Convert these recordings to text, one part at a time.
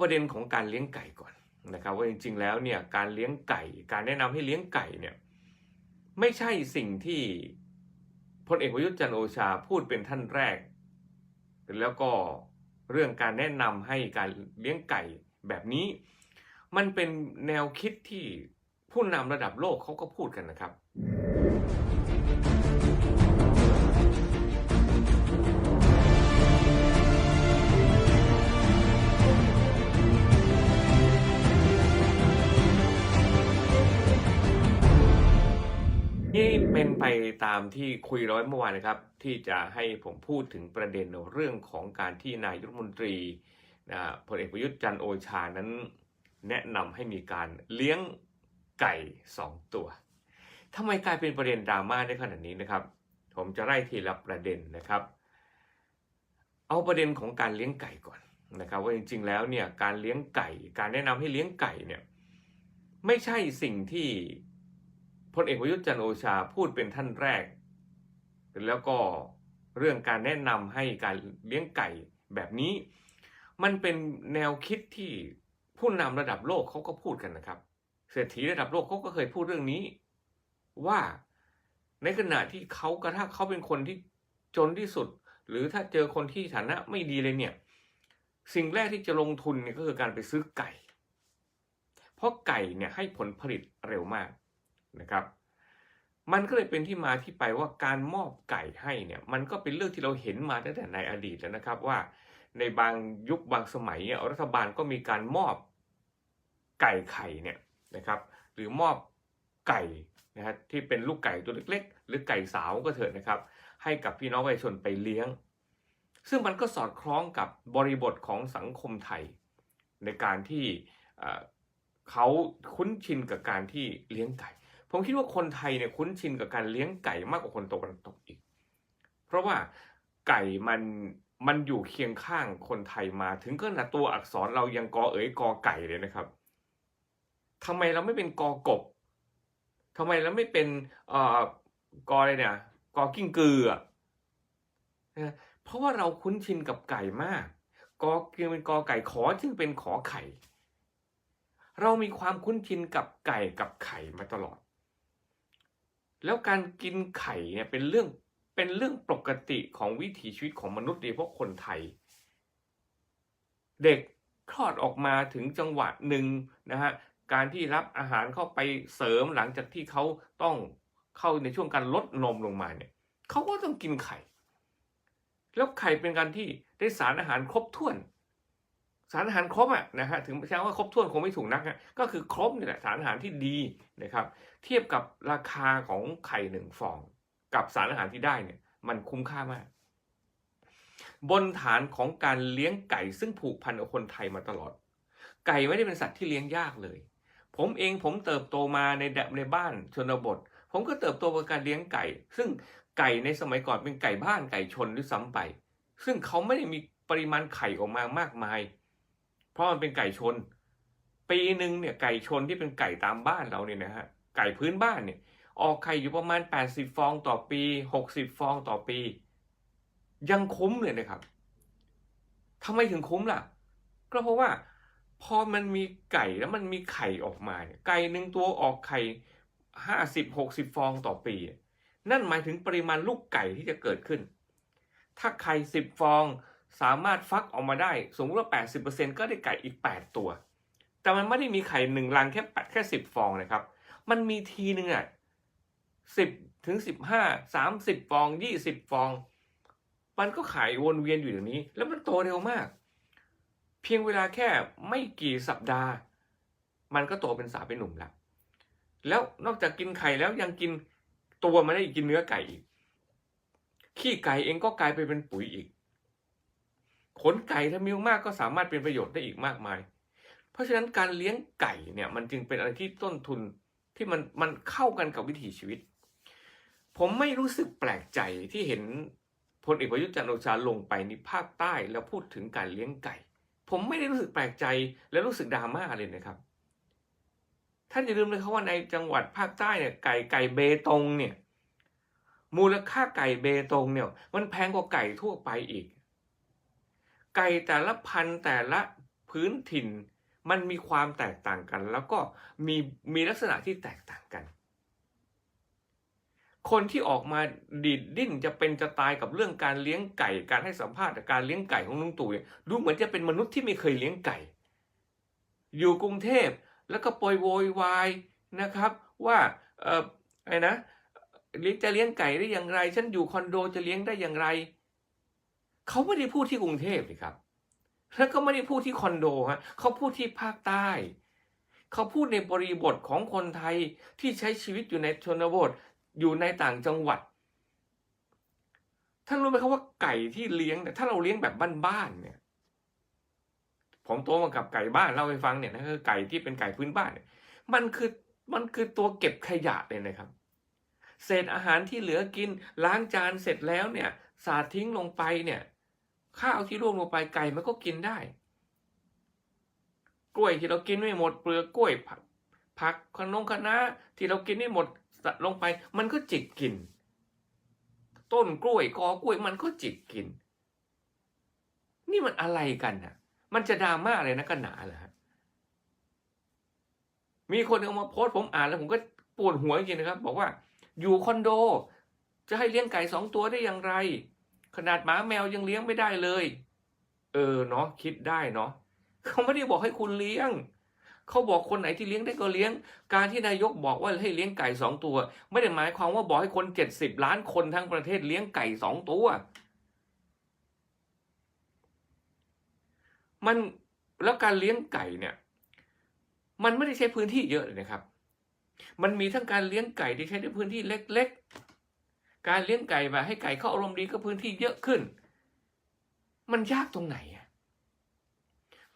ประเด็นของการเลี้ยงไก่ก่อนนะครับว่าจริงๆแล้วเนี่ยการเลี้ยงไก่ การแนะนำให้เลี้ยงไก่เนี่ยไม่ใช่สิ่งที่พลเอกประยุทธ์จันโอชาพูดเป็นท่านแรก แล้วก็เรื่องการแนะนำให้การเลี้ยงไก่แบบนี้ มันเป็นแนวคิดที่ผู้นำระดับโลกเขาก็พูดกันนะครับ นี่เป็นไปตามที่คุยร้อยเมื่อวานนะครับ ที่จะให้ผมพูดถึงประเด็นเรื่องของการที่นายรัฐมนตรีนะพลเอกประยุทธ์จันโอชานั้น แนะนำให้มีการเลี้ยงไก่สองตัวทำไมกลายเป็นประเด็นดราม่าได้ขนาดนี้นะครับ ผมจะไล่ทีละประเด็นนะครับ เอาประเด็นของการเลี้ยงไก่ก่อนนะครับว่าจริงๆแล้วเนี่ยการเลี้ยงไก่ การแนะนำให้เลี้ยงไก่เนี่ยไม่ใช่สิ่งที่ พลเอกประยุทธ์จันโอชาพูดเป็นท่านแรก แล้วก็เรื่องการแนะนำให้การเลี้ยงไก่แบบนี้ มันเป็นแนวคิดที่ผู้นำระดับโลกเขาก็พูดกันนะครับ เศรษฐีระดับโลกเขาก็เคยพูดเรื่องนี้ ว่าในขณะที่เขากระทั่งเขาเป็นคนที่จนที่สุด หรือถ้าเจอคนที่ฐานะไม่ดีเลยเนี่ย สิ่งแรกที่จะลงทุนเนี่ยก็คือการไปซื้อไก่ เพราะไก่เนี่ยให้ผลผลิตเร็วมาก นะครับ มันก็เลยเป็นที่มาที่ไปว่าการมอบไก่ให้เนี่ยมันก็เป็นเรื่องที่เราเห็นมาตั้งแต่ในอดีตแล้วนะครับว่า ในบางยุคบางสมัยเนี่ยรัฐบาลก็มีการมอบไก่ไข่เนี่ยนะครับหรือมอบไก่นะฮะที่เป็นลูกไก่ตัวเล็ก ๆ หรือไก่สาวก็เถอะนะครับ ให้กับพี่น้องประชาชนไปเลี้ยง ซึ่งมันก็สอดคล้องกับบริบทของสังคมไทย ในการที่เอ่อเขาคุ้นชินกับการที่เลี้ยงไก่ ผมคิดว่าคนไทยเนี่ยคุ้นชินกับการเลี้ยงไก่มากกว่าคนตะวันตกอีก เพราะว่าไก่มันมันอยู่เคียงข้างคนไทยมาถึงขนาดตัวอักษรเรายังกอเอ๋ยกอไก่เลยนะครับทำไมเราไม่เป็นกอกบทำไมเราไม่เป็นเอ่อกออะไรเนี่ยกอกิ้งกืออะนะเพราะว่าเราคุ้นชินกับไก่มากกอเกียเป็นกอไก่ขอจึงเป็นขอไข่ เรามีความคุ้นชินกับไก่กับไข่มาตลอด แล้วการกินไข่เนี่ยเป็นเรื่องเป็นเรื่องปกติของวิถีชีวิตของมนุษย์โดยเฉพาะคนไทย เด็กคลอดออกมาถึงจังหวะหนึ่งนะฮะการที่รับอาหารเข้าไปเสริมหลังจากที่เขาต้องเข้าในช่วงการลดนมลงมาเนี่ยเขาก็ต้องกินไข่ แล้วไข่เป็นการที่ได้สารอาหารครบถ้วน สารอาหารครบอะนะฮะถึงใช้ว่าครบถ้วนคงไม่ถูกนักนะก็คือครบนี่แหละสารอาหารที่ดีนะครับ เทียบกับราคาของไข่หนึ่งฟอง กับสารอาหารที่ได้เนี่ย มันคุ้มค่ามาก บนฐานของการเลี้ยงไก่ซึ่งผูกพันกับคนไทยมาตลอด ไก่ไม่ได้เป็นสัตว์ที่เลี้ยงยากเลย ผมเองผมเติบโตมาในแบบในบ้านชนบท ผมก็เติบโตกับการเลี้ยงไก่ ซึ่งไก่ในสมัยก่อนเป็นไก่บ้านไก่ชนด้วยซ้ำไป ซึ่งเขาไม่ได้มีปริมาณไข่ออกมามากมาย เพราะมันเป็นไก่ชน ปีหนึ่งเนี่ยไก่ชนที่เป็นไก่ตามบ้านเราเนี่ยนะฮะไก่พื้นบ้านเนี่ยออกไข่อยู่ประมาณ 80 ฟองต่อปี 60 ฟองต่อปี ยังคุ้มเลยนะครับทำไมถึงคุ้มล่ะ ก็เพราะว่าพอมันมีไก่แล้วมันมีไข่ออกมาเนี่ยไก่หนึ่งตัวออกไข่ห้าสิบหกสิบฟองต่อปี นั่นหมายถึงปริมาณลูกไก่ที่จะเกิดขึ้น ถ้าไข่สิบฟอง สามารถฟักออกมาได้สมมติว่าแปดสิบเปอร์เซ็นก็ได้ไก่อีกแปดตัว แต่มันไม่ได้มีไข่หนึ่งรังแค่แค่สิบฟองนะครับ มันมีทีหนึ่งอะสิบถึงสิบห้าสามสิบฟองยี่สิบฟอง มันก็ขายวนเวียนอยู่อย่างนี้ แล้วมันโตเร็วมาก เพียงเวลาแค่ไม่กี่สัปดาห์ มันก็โตเป็นสาวเป็นหนุ่มแล้วแล้วนอกจากกินไข่แล้วยังกินตัวมันได้อีกกินเนื้อไก่อีก ขี้ไก่เองก็กลายไปเป็นปุ๋ยอีก ขนไก่ถ้ามีมากก็สามารถเป็นประโยชน์ได้อีกมากมาย เพราะฉะนั้นการเลี้ยงไก่เนี่ยมันจึงเป็นอะไรที่ต้นทุนที่มันมันเข้ากันกับวิถีชีวิต ผมไม่รู้สึกแปลกใจที่เห็นพลเอกประยุทธ์จันทร์โอชาลงไปในภาคใต้แล้วพูดถึงการเลี้ยงไก่ ผมไม่ได้รู้สึกแปลกใจและรู้สึกดราม่าเลยนะครับท่านอย่าลืมเลยครับว่าในจังหวัดภาคใต้เนี่ยไก่ไก่เบตงเนี่ยมูลค่าไก่เบตงเนี่ยมันแพงกว่าไก่ทั่วไปอีก ไก่แต่ละพันธุ์แต่ละพื้นถิ่น มันมีความแตกต่างกัน แล้วก็มีมีลักษณะที่แตกต่างกัน คนที่ออกมาดีดดิ้นจะเป็นจะตายกับเรื่องการเลี้ยงไก่ การให้สัมภาษณ์การเลี้ยงไก่ของลุงตู่ดูเหมือนจะเป็นมนุษย์ที่ไม่เคยเลี้ยงไก่ อยู่กรุงเทพแล้วก็ปล่อยโวยวายนะครับ ว่าเอออะไรนะเลี้ยงจะเลี้ยงไก่ได้อย่างไร ฉันอยู่คอนโดจะเลี้ยงได้อย่างไร เขาไม่ได้พูดที่กรุงเทพนี่ครับ แล้วก็ไม่ได้พูดที่คอนโดฮะเขาพูดที่ภาคใต้ เขาพูดในบริบทของคนไทยที่ใช้ชีวิตอยู่ในชนบท อยู่ในต่างจังหวัด ท่านรู้ไหมครับว่าไก่ที่เลี้ยงถ้าเราเลี้ยงแบบบ้านๆเนี่ย ผมโตมากับไก่บ้านเล่าให้ฟังเนี่ยนะคือไก่ที่เป็นไก่พื้นบ้านเนี่ย มันคือมันคือตัวเก็บขยะเลยนะครับเศษอาหารที่เหลือกินล้างจานเสร็จแล้วเนี่ย สาดทิ้งลงไปเนี่ย ข้าวที่ร่วงลงไปไก่มันก็กินได้ กล้วยที่เรากินไม่หมดเปลือกกล้วยผักผักขนมคะน้าที่เรากินไม่หมดสัดลงไป มันก็จิกกิน ต้นกล้วยกอกล้วยมันก็จิกกิน นี่มันอะไรกันน่ะ มันจะดราม่าอะไรนะกันหนาเหรอฮะมีคนเอามาโพสต์ผมอ่านแล้วผมก็ปวดหัวจริงนะครับ บอกว่า อยู่คอนโด จะให้เลี้ยงไก่สองตัวได้อย่างไร ขนาดหมาแมวยังเลี้ยงไม่ได้เลย เออเนาะคิดได้เนาะเขาไม่ได้บอกให้คุณเลี้ยง เขาบอกคนไหนที่เลี้ยงได้ก็เลี้ยง การที่นายกบอกว่าให้เลี้ยงไก่สองตัว ไม่ได้หมายความว่าบอกให้คนเจ็ดสิบล้านคนทั้งประเทศเลี้ยงไก่สองตัว มันแล้วการเลี้ยงไก่เนี่ย มันไม่ได้ใช้พื้นที่เยอะเลยนะครับ มันมีทั้งการเลี้ยงไก่ที่ใช้ในพื้นที่เล็ก การเลี้ยงไก่แบบให้ไก่เขาอารมณ์ดีก็พื้นที่เยอะขึ้น มันยากตรงไหนอะ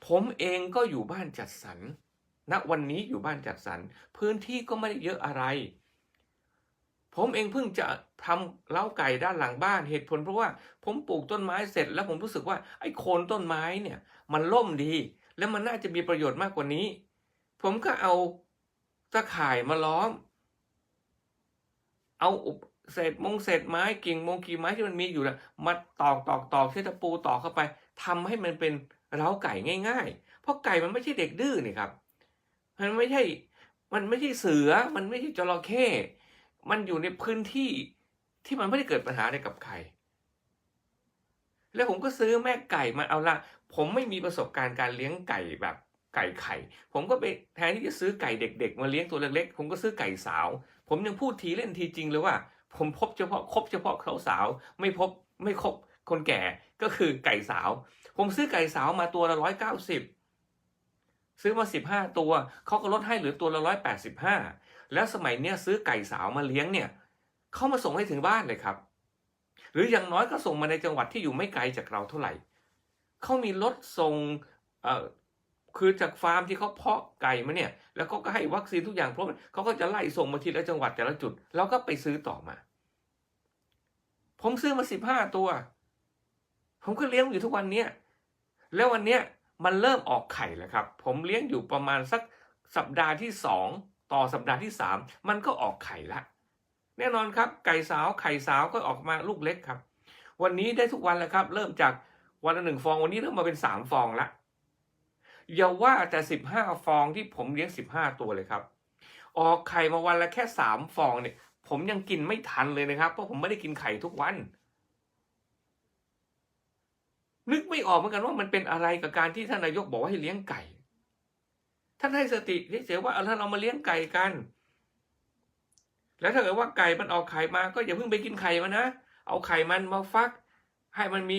ผมเองก็อยู่บ้านจัดสรรณวันนี้อยู่บ้านจัดสรรพื้นที่ก็ไม่ได้เยอะอะไร ผมเองเพิ่งจะทำเล้าไก่ด้านหลังบ้านเหตุผลเพราะว่าผมปลูกต้นไม้เสร็จแล้วผมรู้สึกว่าไอ้โคนต้นไม้เนี่ย มันล่มดีแล้วมันน่าจะมีประโยชน์มากกว่านี้ ผมก็เอาตะข่ายมาล้อม เอาอุป เศษมงเศษไม้กิ่งมงกิ่งไม้ที่มันมีอยู่นะมาตอกตอกตอกใช้ตะปูตอกเข้าไปทำให้มันเป็นเล้าไก่ง่าย ๆ เพราะไก่มันไม่ใช่เด็กดื้อนี่ครับ มันไม่ใช่ มันไม่ใช่เสือ มันไม่ใช่จระเข้ มันอยู่ในพื้นที่ที่มันไม่ได้เกิดปัญหาอะไรกับใครแล้วผมก็ซื้อแม่ไก่มาเอาละ ผมไม่มีประสบการณ์การเลี้ยงไก่แบบไก่ไข่ ผมก็ไปแทนที่จะซื้อไก่เด็ก ๆ มาเลี้ยงตัวเล็กๆ ผมก็ซื้อไก่สาว ผมยังพูดทีเล่นทีจริงเลยว่า ผมพบเฉพาะคบเฉพาะเขาสาว ไม่พบไม่คบคนแก่ก็คือไก่สาว ผมซื้อไก่สาวมาตัวละร้อยเก้าสิบซื้อมาสิบห้าตัวเขาก็ลดให้เหลือตัวละร้อยแปดสิบห้าแล้วสมัยเนี้ยซื้อไก่สาวมาเลี้ยงเนี่ยเขามาส่งให้ถึงบ้านเลยครับ หรืออย่างน้อยก็ส่งมาในจังหวัดที่อยู่ไม่ไกลจากเราเท่าไหร่เขามีรถส่งเอ่อ คือจากฟาร์มที่เขาเพาะไก่มาเนี่ย แล้วเขาก็ให้วัคซีนทุกอย่างพร้อมเขาก็จะไล่ส่งมาทีละจังหวัดแต่ละจุด แล้วก็ไปซื้อต่อมา ผมซื้อมาสิบห้าตัว ผมก็เลี้ยงอยู่ทุกวันเนี้ยแล้ววันเนี้ยมันเริ่มออกไข่แล้วครับ ผมเลี้ยงอยู่ประมาณสักสัปดาห์ที่สองต่อสัปดาห์ที่สามมันก็ออกไข่ละ แน่นอนครับ ไก่สาวไข่สาวก็ออกมาลูกเล็กครับ วันนี้ได้ทุกวันแล้วครับ เริ่มจากวันละหนึ่งฟองวันนี้เริ่มมาเป็นสามฟองละ อย่าว่าแต่สิบห้าฟองที่ผมเลี้ยงสิบห้าตัวเลยครับ ออกไข่มาวันละแค่สามฟองเนี่ย ผมยังกินไม่ทันเลยนะครับ เพราะผมไม่ได้กินไข่ทุกวัน นึกไม่ออกเหมือนกันว่ามันเป็นอะไรกับการที่ท่านนายกบอกว่าให้เลี้ยงไก่ ท่านให้สติเฉยๆว่าเอาถ้าเรามาเลี้ยงไก่กัน แล้วถ้าเกิดว่าไก่มันออกไข่มาก็อย่าเพิ่งไปกินไข่มันนะ เอาไข่มันมาฟัก ให้มันมี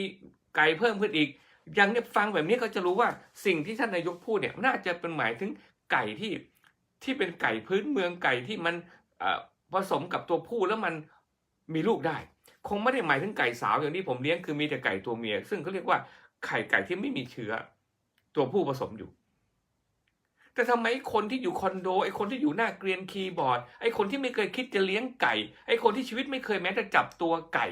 ไก่เพิ่มขึ้นอีก อย่างเนี้ยฟังแบบนี้ก็จะรู้ว่าสิ่งที่ท่านนายกพูดเนี่ยน่าจะเป็นหมายถึงไก่ที่ที่เป็นไก่พื้นเมืองไก่ที่มันผสมกับตัวผู้แล้วมันมีลูกได้ คงไม่ได้หมายถึงไก่สาวอย่างที่ผมเลี้ยงคือมีแต่ไก่ตัวเมีย ซึ่งเขาเรียกว่าไข่ไก่ที่ไม่มีเชื้อ ตัวผู้ผสมอยู่ แต่ทำไมคนที่อยู่คอนโดไอ้คนที่อยู่หน้าเกรียนคีย์บอร์ดไอ้คนที่ไม่เคยคิดจะเลี้ยงไก่ไอ้คนที่ชีวิตไม่เคยแม้แต่จับตัวไก่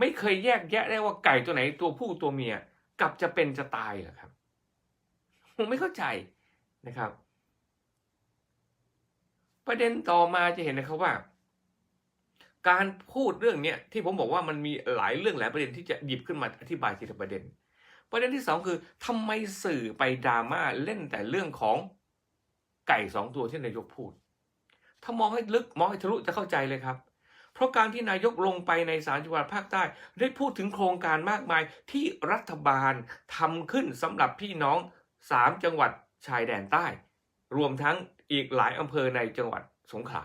ไม่เคยแยกแยะได้ว่าไก่ตัวไหนตัวผู้ตัวเมียกลับจะเป็นจะตายเหรอครับผมไม่เข้าใจนะครับ ประเด็นต่อมาจะเห็นนะครับว่า การพูดเรื่องเนี้ยที่ผมบอกว่ามันมีหลายเรื่องหลายประเด็นที่จะหยิบขึ้นมาอธิบายทีละประเด็น ประเด็นที่สองคือทำไมสื่อไปดราม่าเล่นแต่เรื่องของไก่สองตัวที่นายกพูด ถ้ามองให้ลึกมองให้ทะลุจะเข้าใจเลยครับ ราะการที่นายกลงไปในสามจังหวัดภาคใต้ ได้พูดถึงโครงการมากมายที่รัฐบาลทำขึ้นสำหรับพี่น้องสามจังหวัดชายแดนใต้ รวมทั้งอีกหลายอำเภอในจังหวัดสงขลา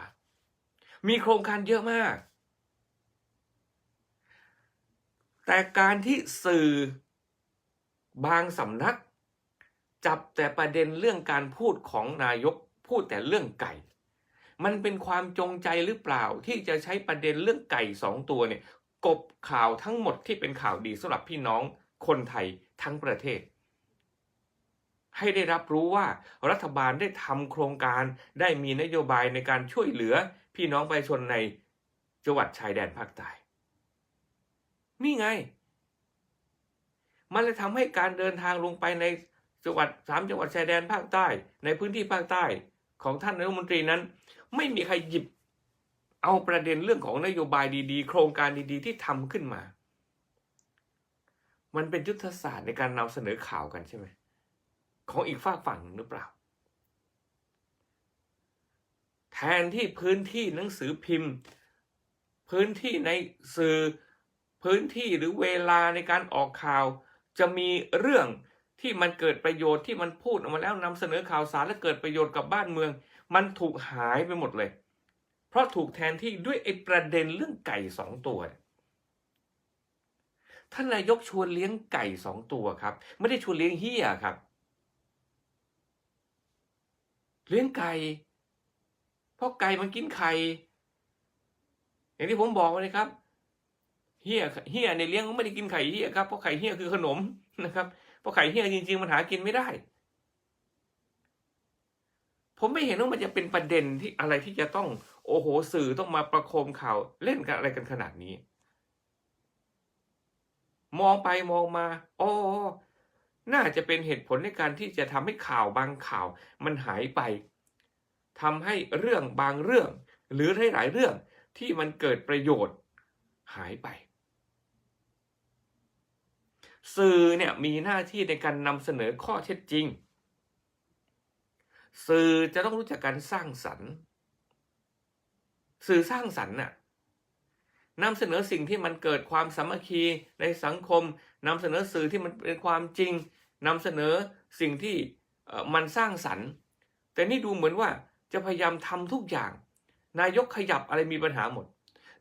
มีโครงการเยอะมาก แต่การที่สื่อบางสำนัก จับแต่ประเด็นเรื่องการพูดของนายกพูดแต่เรื่องไก่ มันเป็นความจงใจหรือเปล่าที่จะใช้ประเด็นเรื่องไก่สองตัวเนี่ยกบข่าวทั้งหมดที่เป็นข่าวดีสำหรับพี่น้องคนไทยทั้งประเทศ ให้ได้รับรู้ว่ารัฐบาลได้ทำโครงการได้มีนโยบายในการช่วยเหลือพี่น้องประชาชนในจังหวัดชายแดนภาคใต้นี่ไง มันเลยทำให้การเดินทางลงไปในจังหวัดสามจังหวัดชายแดนภาคใต้ ในพื้นที่ภาคใต้ ของท่านนายกรัฐมนตรีนั้น ไม่มีใครหยิบเอาประเด็นเรื่องของนโยบายดีๆ โครงการดีๆ ที่ทำขึ้นมา มันเป็นยุทธศาสตร์ในการนำเสนอข่าวกันใช่ไหมของอีกฝากฝั่งหนึ่งหรือเปล่า แทนที่พื้นที่หนังสือพิมพ์ พื้นที่ในสื่อพื้นที่หรือเวลาในการออกข่าว จะมีเรื่อง ที่มันเกิดประโยชน์ที่มันพูดออกมาแล้วนำเสนอข่าวสารและเกิดประโยชน์กับบ้านเมือง มันถูกหายไปหมดเลย เพราะถูกแทนที่ด้วยไอ้ประเด็นเรื่องไก่สองตัวท่านนายกชวนเลี้ยงไก่สองตัวครับ ไม่ได้ชวนเลี้ยงเฮียครับ เลี้ยงไก่เพราะไก่มันกินไข่อย่างที่ผมบอกไว้นะครับเฮียเฮียในเลี้ยงไม่ได้กินไข่เฮียครับเพราะไข่เฮียคือขนมนะครับ เพราะไข่เฮียจริง ๆ มันหากินไม่ได้ ผมไม่เห็นว่ามันจะเป็นประเด็นที่อะไรที่จะต้อง โอ้โหสื่อต้องมาประโคมข่าวเล่นกันอะไรกันขนาดนี้ มองไปมองมาโอ๋อน่าจะเป็นเหตุผลในการที่จะทำให้ข่าวบางข่าวมันหายไปทำให้เรื่องบางเรื่อง หรือหลายๆเรื่องที่มันเกิดประโยชน์หายไป สื่อเนี่ยมีหน้าที่ในการนำเสนอข้อเท็จจริง สื่อจะต้องรู้จักการสร้างสรรค์ สื่อสร้างสรรค์น่ะนำเสนอสิ่งที่มันเกิดความสามัคคีในสังคมนำเสนอสื่อที่มันเป็นความจริงนำเสนอสิ่งที่มันสร้างสรรค์ แต่นี่ดูเหมือนว่าจะพยายามทำทุกอย่าง นายกขยับอะไรมีปัญหาหมด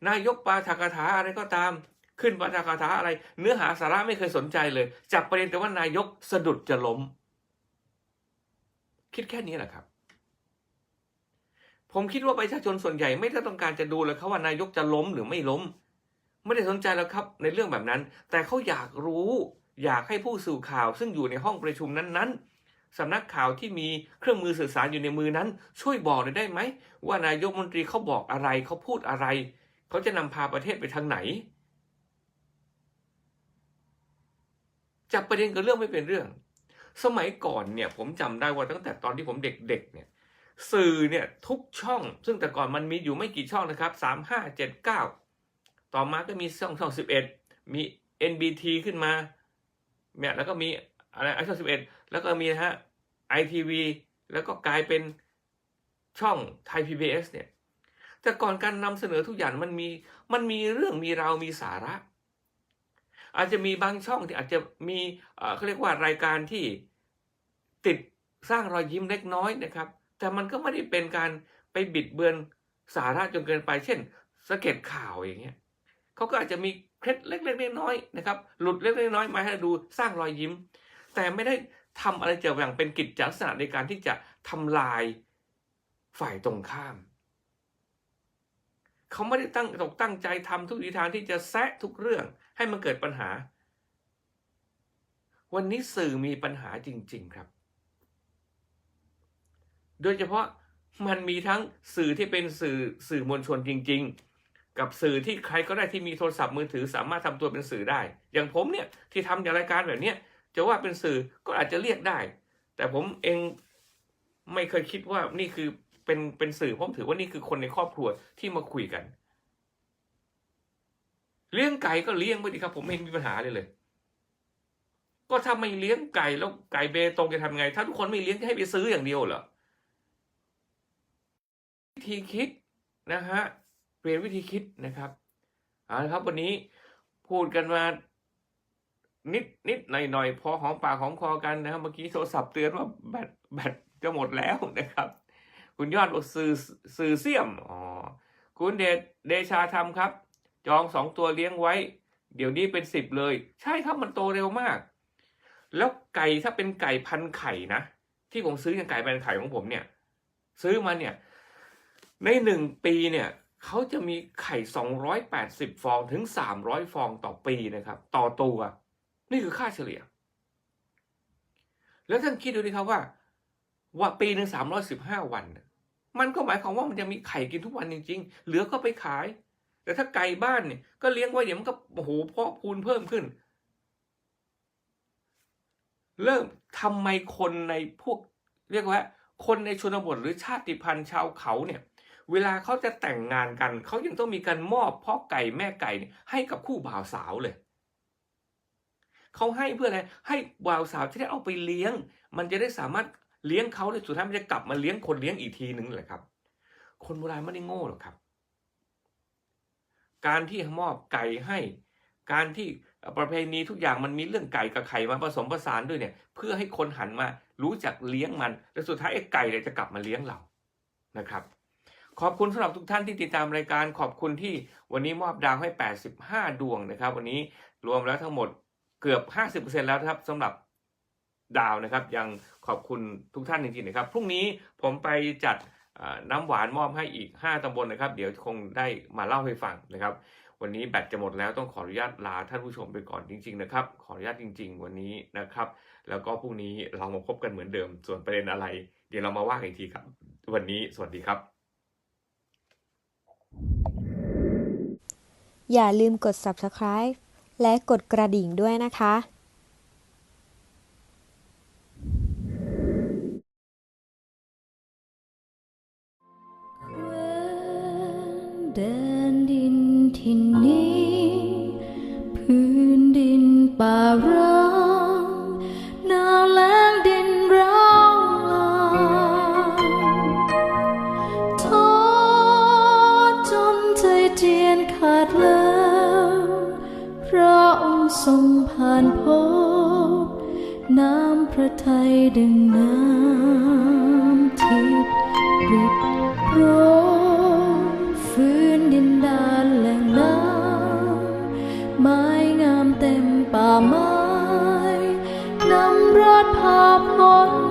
นายกปาฐกถาอะไรก็ตาม ขึ้นปาฐกถาอะไร เนื้อหาสาระไม่เคยสนใจเลยจับประเด็นแต่ว่านายกสะดุดจะล้ม คิดแค่นี้แหละครับ ผมคิดว่าประชาชนส่วนใหญ่ไม่ได้ต้องการจะดูเลยครับว่านายกจะล้มหรือไม่ล้ม ไม่ได้สนใจแล้วครับในเรื่องแบบนั้น แต่เขาอยากรู้ อยากให้ผู้สื่อข่าว ซึ่งอยู่ในห้องประชุมนั้นๆสำนักข่าวที่มีเครื่องมือสื่อสารอยู่ในมือนั้น ช่วยบอกหน่อยได้ไหม ว่านายกมนตรีเขาบอกอะไรเขาพูดอะไร เขาจะนำพาประเทศไปทางไหน จับประเด็นกับเรื่องไม่เป็นเรื่อง สมัยก่อนเนี่ยผมจำได้ว่าตั้งแต่ตอนที่ผมเด็กๆเนี่ยสื่อเนี่ยทุกช่อง ซึ่งแต่ก่อนมันมีอยู่ไม่กี่ช่องนะครับสามห้าเจ็ดเก้าต่อมาก็มีช่องช่องสิบเอ็ดมี NBT ขึ้นมาเนี่ยแล้วก็มีอะไรไอช่องสิบเอ็ดแล้วก็มีฮะไอทีวีแล้วก็กลายเป็นช่องไทย PBS เนี่ยแต่ก่อนการนำเสนอทุกอย่างมันมีมันมีเรื่องมีราวมีสาระ อาจจะมีบางช่องที่อาจจะมีเขาเรียกว่ารายการที่ติดสร้างรอยยิ้มเล็กน้อยนะครับ แต่มันก็ไม่ได้เป็นการไปบิดเบือนสาระจนเกินไป เช่นสเก็ตข่าวอย่างเงี้ยเขาก็อาจจะมีเคล็ดเล็กๆน้อยๆนะครับ หลุดเล็กๆน้อยๆมาให้ดูสร้างรอยยิ้ม แต่ไม่ได้ทำอะไรเจออย่างเป็นกิจจลักษณะในการที่จะทำลายฝ่ายตรงข้าม เขาไม่ได้ตั้งตกตั้งใจทำทุกวิธีทางที่จะแซะทุกเรื่อง ให้มันเกิดปัญหา วันนี้สื่อมีปัญหาจริง ๆครับ โดยเฉพาะมันมีทั้งสื่อที่เป็นสื่อสื่อมวลชนจริง ๆ กับสื่อที่ใครก็ได้ที่มีโทรศัพท์มือถือสามารถทำตัวเป็นสื่อได้ อย่างผมเนี่ยที่ทำอย่างรายการแบบเนี้ยจะว่าเป็นสื่อก็อาจจะเรียกได้ แต่ผมเองไม่เคยคิดว่านี่คือเป็นเป็นสื่อผมถือว่านี่คือคนในครอบครัวที่มาคุยกัน เลี้ยงไก่ก็เลี้ยงไปดีครับ ผมไม่มีปัญหาเลยเลย ก็ถ้าไม่เลี้ยงไก่แล้วไก่เบตงจะทำไง ถ้าทุกคนไม่เลี้ยงจะให้ไปซื้ออย่างเดียวเหรอวิธีคิดนะฮะเปลี่ยนวิธีคิดนะครับเอาละครับ วันนี้พูดกันมานิดนิดหน่อยหน่อยพอหอมปากหอมคอกันนะครับเมื่อกี้โทรศัพท์เตือนว่าแบตแบตจะหมดแล้วนะครับ คุณยอดบอกสื่อสื่อเสี่ยมอ๋อคุณเดชเดชาธรรมครับ จองสองตัวเลี้ยงไว้ เดี๋ยวนี้เป็นสิบเลย ใช่ครับมันโตเร็วมาก แล้วไก่ถ้าเป็นไก่พันไข่นะ ที่ผมซื้ออย่างไก่พันไข่ของผมเนี่ย ซื้อมาเนี่ย ในหนึ่งปีเนี่ยเขาจะมีไข่สองร้อยแปดสิบฟองถึงสามร้อยฟองต่อปีนะครับ ต่อตัว นี่คือค่าเฉลี่ย แล้วท่านคิดดูดิครับว่า ว่าปีหนึ่งสามร้อยสิบห้าวัน มันก็หมายความว่ามันจะมีไข่กินทุกวันจริง ๆ เหลือก็ไปขาย แต่ถ้าไก่บ้านเนี่ยก็เลี้ยงไว้เดี๋ยวมันก็โอ้โหเพาะพูนเพิ่มขึ้น เริ่มทำไมคนในพวกเรียกว่า คนในชนบทหรือชาติพันธุ์ชาวเขาเนี่ย เวลาเขาจะแต่งงานกันเขายังต้องมีการมอบพ่อไก่แม่ไก่ให้กับคู่บ่าวสาวเลยเขาให้เพื่ออะไรให้บ่าวสาวที่ได้เอาไปเลี้ยง มันจะได้สามารถเลี้ยงเขาในสุดท้ายมันจะกลับมาเลี้ยงคนเลี้ยงอีกทีหนึ่งแหละครับ คนโบราณไม่ได้โง่หรอกครับ การที่มอบไก่ให้ การที่ประเพณีทุกอย่างมันมีเรื่องไก่กับไข่มาผสมผสานด้วยเนี่ย เพื่อให้คนหันมารู้จักเลี้ยงมัน และสุดท้ายไอ้ไก่เนี่ยจะกลับมาเลี้ยงเรานะครับ ขอบคุณสำหรับทุกท่านที่ติดตามรายการขอบคุณที่วันนี้มอบดาวให้ 85 ดวงนะครับ วันนี้รวมแล้วทั้งหมดเกือบ 50%แล้วครับสำหรับดาวนะครับ ยังขอบคุณทุกท่านจริงๆนะครับพรุ่งนี้ผมไปจัด น้ำหวานมอบให้อีก 5ตำบลนะครับ เดี๋ยวคงได้มาเล่าให้ฟังนะครับ วันนี้แบตจะหมดแล้วต้องขออนุญาตลาท่านผู้ชมไปก่อนจริง ๆ นะครับ ขออนุญาตจริง ๆ วันนี้นะครับ แล้วก็พรุ่งนี้เรามาพบกันเหมือนเดิม ส่วนประเด็นอะไร เดี๋ยวเรามาว่ากันอีกทีครับ วันนี้สวัสดีครับ อย่าลืมกด subscribe และกดกระดิ่งด้วยนะคะ แดนดินที่นี้ พื้นดินป่าร้างหนาวแล้งดินร้างลางท้อจนใจเจียนขาดแล้วพระองค์ทรงผ่านพบน้ำพระทัยดึง ไม้งามเต็มป่าไม้นำรัดพาพ้น